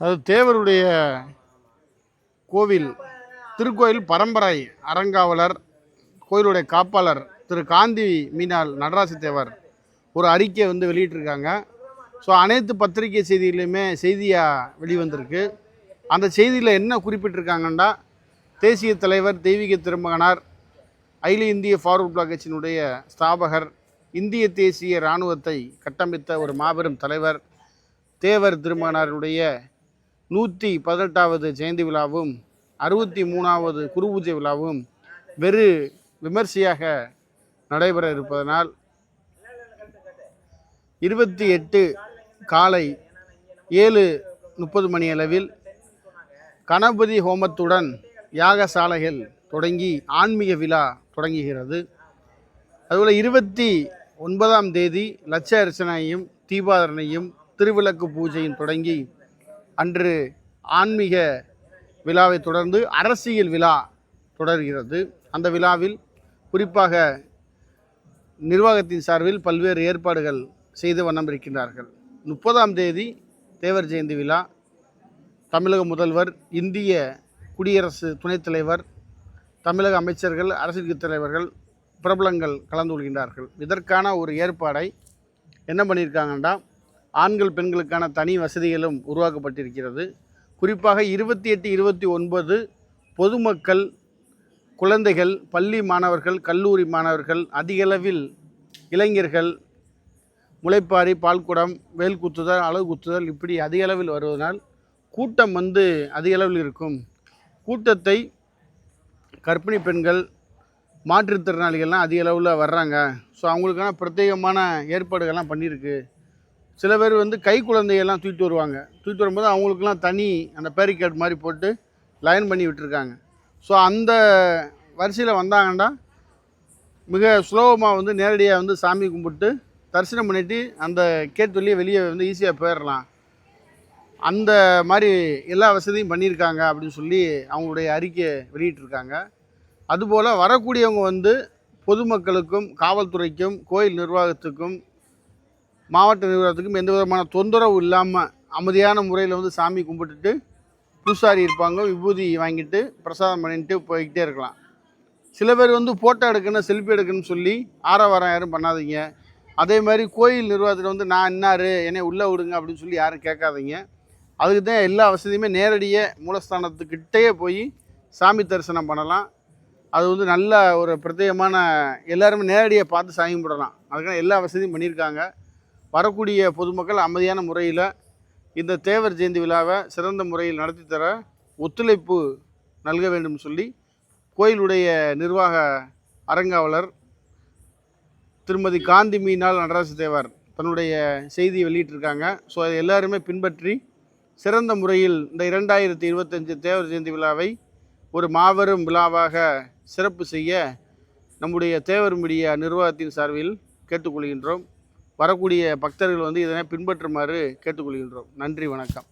அது தேவருடைய கோவில் திருக்கோயில் பரம்பரை அறங்காவலர் கோயிலுடைய காப்பாளர் திரு காந்தி மீனால் நடராச தேவர் ஒரு அறிக்கை வந்து வெளியிட்டிருக்காங்க. ஸோ அனைத்து பத்திரிகை செய்திகளையுமே செய்தியாக வெளிவந்திருக்கு. அந்த செய்தியில் என்ன குறிப்பிட்டிருக்காங்கன்னா தேசிய தலைவர் தெய்வீக திருமகனார் அகில இந்திய ஃபார்வர்ட் பிளாக் கட்சியினுடைய ஸ்தாபகர் இந்திய தேசிய இராணுவத்தை கட்டமைத்த ஒரு மாபெரும் தலைவர் தேவர் திருமகனாருடைய நூற்றி பதினெட்டாவது ஜெயந்தி விழாவும் அறுபத்தி மூணாவது குருபூஜை விழாவும் வெறு விமர்சையாக நடைபெற இருப்பதனால் இருபத்தி எட்டு காலை ஏழு முப்பது மணி அளவில் கணபதி ஹோமத்துடன் யாகசாலைகள் தொடங்கி ஆன்மீக விழா தொடங்குகிறது. அதுபோல் இருபத்தி ஒன்பதாம் தேதி லட்ச அர்ச்சனையும் தீபாதரணையும் திருவிளக்கு பூஜையும் தொடங்கி அன்று ஆன்மீக விழாவை தொடர்ந்து அரசியல் விழா தொடர்கிறது. அந்த விழாவில் குறிப்பாக நிர்வாகத்தின் சார்பில் பல்வேறு ஏற்பாடுகள் செய்து வண்ணம் இருக்கின்றார்கள் முப்பதாம் தேதி தேவர் ஜெயந்தி விழா. தமிழக முதல்வர் இந்திய குடியரசு துணைத் தலைவர் தமிழக அமைச்சர்கள் அரசியல் தலைவர்கள் பிரபலங்கள் கலந்து கொள்கின்றார்கள். இதற்கான ஒரு ஏற்பாடை என்ன பண்ணியிருக்காங்கன்னா ஆண்கள் பெண்களுக்கான தனி வசதிகளும் உருவாக்கப்பட்டிருக்கிறது. குறிப்பாக இருபத்தி எட்டு இருபத்தி ஒன்பது பொதுமக்கள் குழந்தைகள் பள்ளி மாணவர்கள் கல்லூரி மாணவர்கள் அதிகளவில் இளைஞர்கள் முளைப்பாரி பால்குடம் வேல் குத்துதல் அழகு குத்துதல் இப்படி அதிகளவில் வருவதனால் கூட்டம் வந்து அதிகளவில் இருக்கும். கூட்டத்தை கர்ப்பிணி பெண்கள் மாற்றுத்திறனாளிகள்லாம் அதிகளவில் வர்றாங்க. ஸோ அவங்களுக்கான பிரத்யேகமான ஏற்பாடுகள்லாம் பண்ணியிருக்கு. சில பேர் வந்து கை குழந்தையெல்லாம் தூக்கிட்டு வருவாங்க. தூக்கிட்டு வரும்போது அவங்களுக்குலாம் தனி அந்த பேரிகேட் மாதிரி போட்டு லைன் பண்ணி விட்டுருக்காங்க. ஸோ அந்த வரிசையில் வந்தாங்கன்னா மிக சுலபமாக வந்து நேரடியாக வந்து சாமி கும்பிட்டு தரிசனம் பண்ணிவிட்டு அந்த கேட் வெளியே வெளியே வந்து ஈஸியாக போயிடலாம். அந்த மாதிரி எல்லா வசதியும் பண்ணியிருக்காங்க அப்படின்னு சொல்லி அவங்களுடைய அறிக்கையை வெளியிட்டிருக்காங்க. அதுபோல் வரக்கூடியவங்க வந்து பொதுமக்களுக்கும் காவல்துறைக்கும் கோயில் நிர்வாகத்துக்கும் மாவட்ட நிர்வாகத்துக்கும் எந்த விதமான தொந்தரவு இல்லாமல் அமைதியான முறையில் வந்து சாமி கும்பிட்டுட்டு பூசாரி இருப்பாங்க விபூதி வாங்கிட்டு பிரசாதம் பண்ணிட்டு போய்கிட்டே இருக்கலாம். சில பேர் வந்து ஃபோட்டோ எடுக்கணும் செல்ஃபி எடுக்கணும்னு சொல்லி ஆரவாரம் யாரும் பண்ணாதீங்க. அதே மாதிரி கோயில் நிர்வாகத்தில் வந்து நான் என்னாரு என்னை உள்ளே விடுங்க அப்படின்னு சொல்லி யாரும் கேட்காதீங்க. அதுக்கு தான் எல்லா வசதியுமே நேரடியாக மூலஸ்தானத்துக்கிட்டேயே போய் சாமி தரிசனம் பண்ணலாம். அது வந்து நல்ல ஒரு பிரத்யேகமான எல்லாருமே நேரடியாக பார்த்து சாமி கும்பிடலாம். அதுக்கான எல்லா வசதியும் பண்ணியிருக்காங்க. வரக்கூடிய பொதுமக்கள் அமைதியான முறையில் இந்த தேவர் ஜெயந்தி விழாவை சிறந்த முறையில் நடத்தி தர ஒத்துழைப்பு நல்க வேண்டும் சொல்லி கோயிலுடைய நிர்வாக அறங்காவலர் திருமதி காந்தி மீனால் நடராசு தேவர் தன்னுடைய செய்தியை வெளியிட்டிருக்காங்க. ஸோ அதை எல்லாருமே பின்பற்றி சிறந்த முறையில் இந்த இரண்டாயிரத்தி இருபத்தஞ்சு தேவர் ஜெயந்தி விழாவை ஒரு மாபெரும் விழாவாக சிறப்பு செய்ய நம்முடைய தேவர் மீடியா நிர்வாகத்தின் சார்பில் கேட்டுக்கொள்கின்றோம். வரக்கூடிய பக்தர்கள் வந்து இதனை பின்பற்றுமாறு கேட்டுக்கொள்கின்றோம். நன்றி வணக்கம்.